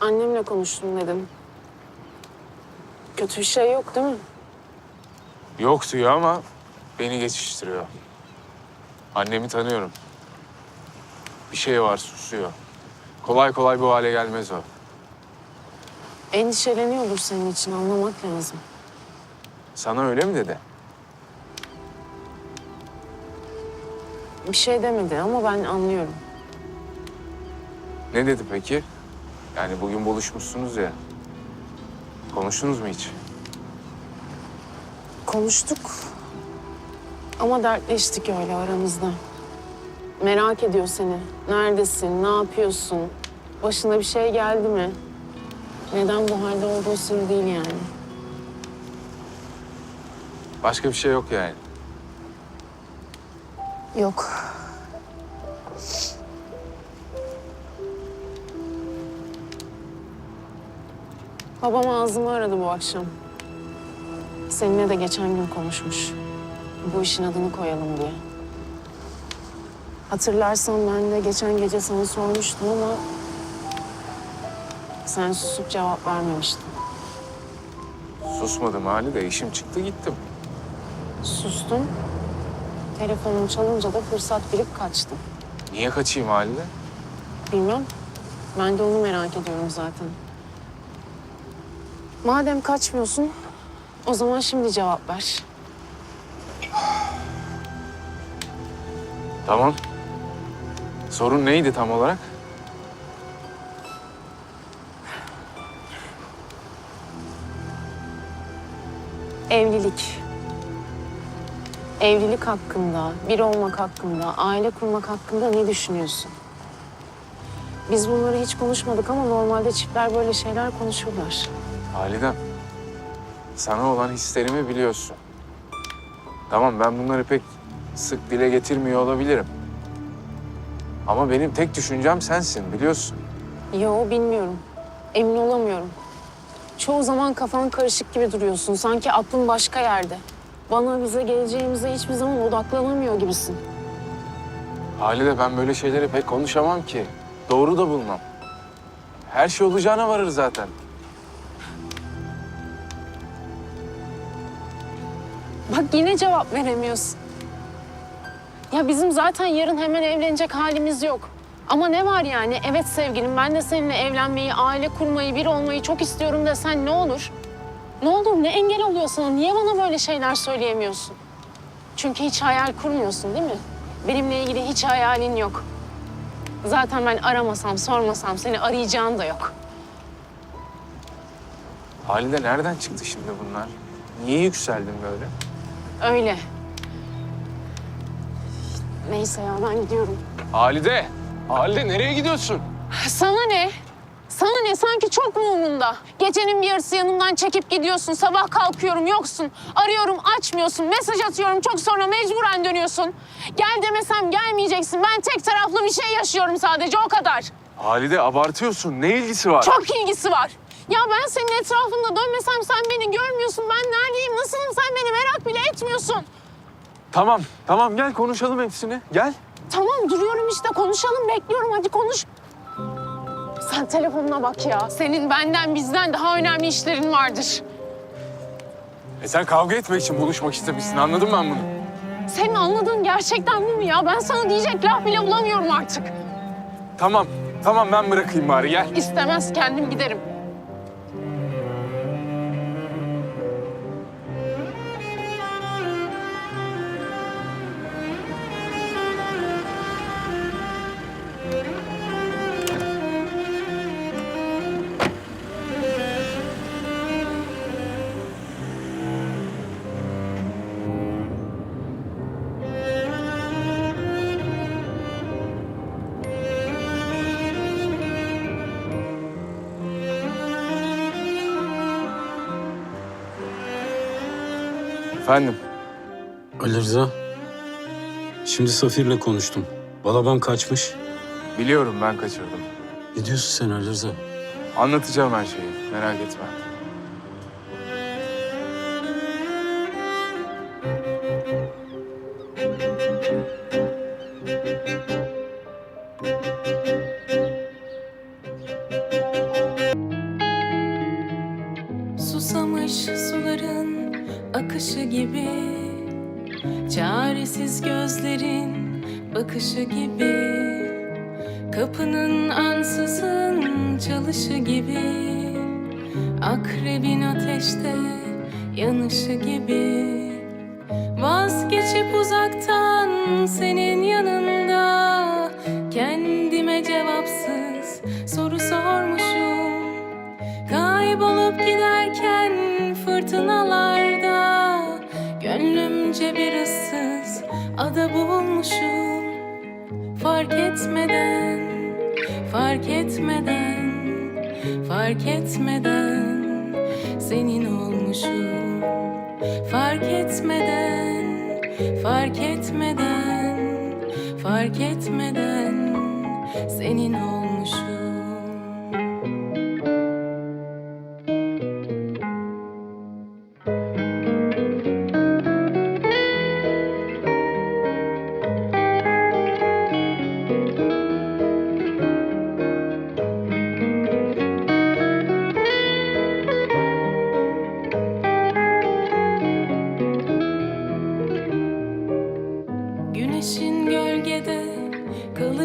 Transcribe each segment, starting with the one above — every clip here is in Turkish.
Annemle konuştum dedim. Kötü bir şey yok değil mi? Yok diyor ama beni geçiştiriyor. Annemi tanıyorum. Bir şey var susuyor. Kolay kolay bu hale gelmez o. Endişeleniyordur senin için anlamak lazım. Sana öyle mi dedi? Bir şey demedi ama ben anlıyorum. Ne dedi peki? Yani bugün buluşmuşsunuz ya. Konuştunuz mu hiç? Konuştuk ama dertleştik öyle aramızda. Merak ediyor seni. Neredesin, ne yapıyorsun? Başına bir şey geldi mi? Neden bu halde olduğu sır değil yani. Başka bir şey yok yani. Yok. Babam ağzımı aradı bu akşam. Seninle de geçen gün konuşmuş. Bu işin adını koyalım diye. Hatırlarsan ben de geçen gece sana sormuştum ama... ...sen susup cevap vermemiştin. Susmadım hali de işim çıktı gittim. Sustum. Telefonum çalınca da fırsat bilip kaçtım. Niye kaçayım halde? Bilmem. Ben de onu merak ediyorum zaten. Madem kaçmıyorsun, o zaman şimdi cevap ver. Tamam. Sorun neydi tam olarak? Evlilik. Evlilik hakkında, bir olmak hakkında, aile kurmak hakkında ne düşünüyorsun? Biz bunları hiç konuşmadık ama normalde çiftler böyle şeyler konuşurlar. Halidem, sana olan hislerimi biliyorsun. Tamam ben bunları pek sık dile getirmiyor olabilirim. Ama benim tek düşüncem sensin biliyorsun. Yo bilmiyorum. Emin olamıyorum. Çoğu zaman kafan karışık gibi duruyorsun. Sanki aklın başka yerde. Bana bize geleceğimize hiçbir zaman odaklanamıyor gibisin. Halide ben böyle şeyleri pek konuşamam ki. Doğru da bulmam. Her şey olacağına varır zaten. Bak yine cevap veremiyorsun. Ya bizim zaten yarın hemen evlenecek halimiz yok. Ama ne var yani? Evet sevgilim ben de seninle evlenmeyi, aile kurmayı, bir olmayı çok istiyorum desen ne olur? Ne olur? Ne engel oluyor sana? Niye bana böyle şeyler söyleyemiyorsun? Çünkü hiç hayal kurmuyorsun değil mi? Benimle ilgili hiç hayalin yok. Zaten ben aramasam, sormasam seni arayacağın da yok. Halide nereden çıktı şimdi bunlar? Niye yükseldin böyle? Öyle. Neyse ya ben gidiyorum. Halide! Halide nereye gidiyorsun? Sana ne? Sana ne? Sanki çok mu umurunda? Gecenin bir yarısı yanımdan çekip gidiyorsun. Sabah kalkıyorum yoksun. Arıyorum açmıyorsun. Mesaj atıyorum çok sonra mecburen dönüyorsun. Gel demesem gelmeyeceksin. Ben tek taraflı bir şey yaşıyorum sadece o kadar. Halide abartıyorsun. Ne ilgisi var? Çok ilgisi var. Ya ben senin etrafında dönmesem sen beni görmüyorsun. Ben neredeyim, nasılım sen beni merak bile etmiyorsun. Tamam, tamam gel konuşalım hepsini. Gel. Tamam duruyorum işte konuşalım bekliyorum hadi konuş. Sen telefonuna bak ya. Senin benden bizden daha önemli işlerin vardır. E sen kavga etmek için buluşmak istemişsin. Anladım ben bunu. Senin anladığın gerçekten bu mu ya? Ben sana diyecek laf bile bulamıyorum artık. Tamam, tamam ben bırakayım bari gel. İstemez kendim giderim. Efendim, Ali Rıza. Şimdi Safir'le konuştum. Balaban kaçmış. biliyorum ben kaçırdım. Ne diyorsun sen Ali Rıza? Anlatacağım her şeyi, merak etme. Akışı gibi Çaresiz gözlerin bakışı gibi Kapının ansızın çalışı gibi Akrebin ateşte yanışı gibi. Vazgeçip uzaktan senin yanında Kendime cevapsız soru sormuşum. Kaybolup giderken Fark etmeden, fark etmeden, fark etmeden Senin olmuşum. Fark etmeden, fark etmeden, fark etmeden Senin olmuşum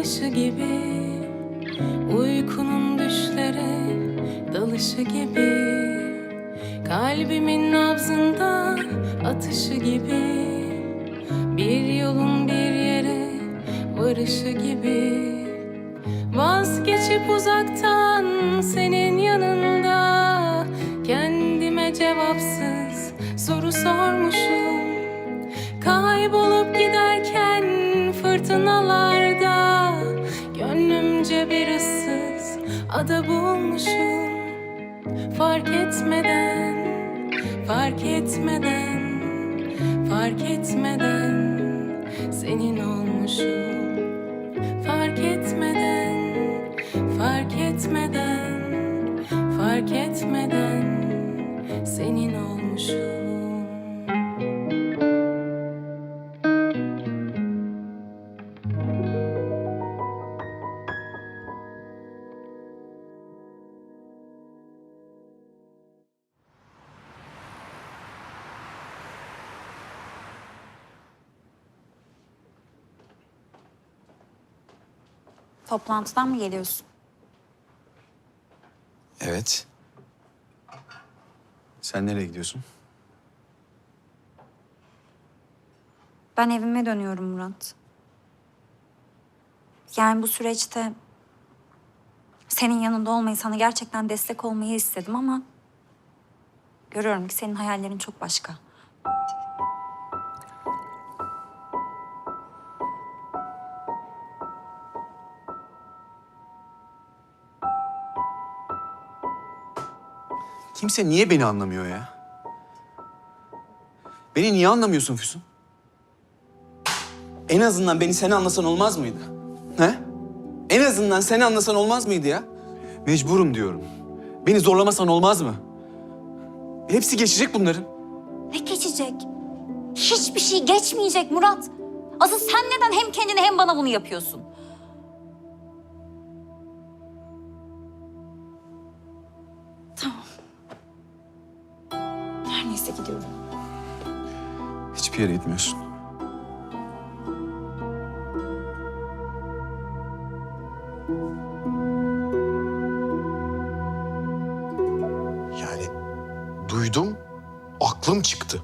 kalışı gibi Uykunun düşlere dalışı gibi Kalbimin nabzında atışı gibi Bir yolun bir yere varışı gibi. Vazgeçip uzaktan senin yanında Kendime cevapsız soru sormuşum. Kaybolup giderken fırtınalarda ada bulmuşum. Fark etmeden, fark etmeden, fark etmeden Senin olmuşum. Fark etmeden, fark etmeden, fark etmeden Senin olmuşum Toplantıdan mı geliyorsun? Evet. Sen nereye gidiyorsun? Ben evime dönüyorum Murat. Yani bu süreçte senin yanında olmayı, sana gerçekten destek olmayı istedim ama görüyorum ki senin hayallerin çok başka. Kimse niye beni anlamıyor ya? Beni niye anlamıyorsun Füsun? En azından beni sen anlasan olmaz mıydı? He? En azından sen anlasan olmaz mıydı ya? Mecburum diyorum. Beni zorlamasan olmaz mı? Hepsi geçecek bunların. Ne geçecek? Hiçbir şey geçmeyecek Murat. Asıl sen neden hem kendine hem bana bunu yapıyorsun? Neyse gidiyorum. Hiçbir yere gitmiyorsun. Yani duydum, aklım çıktı.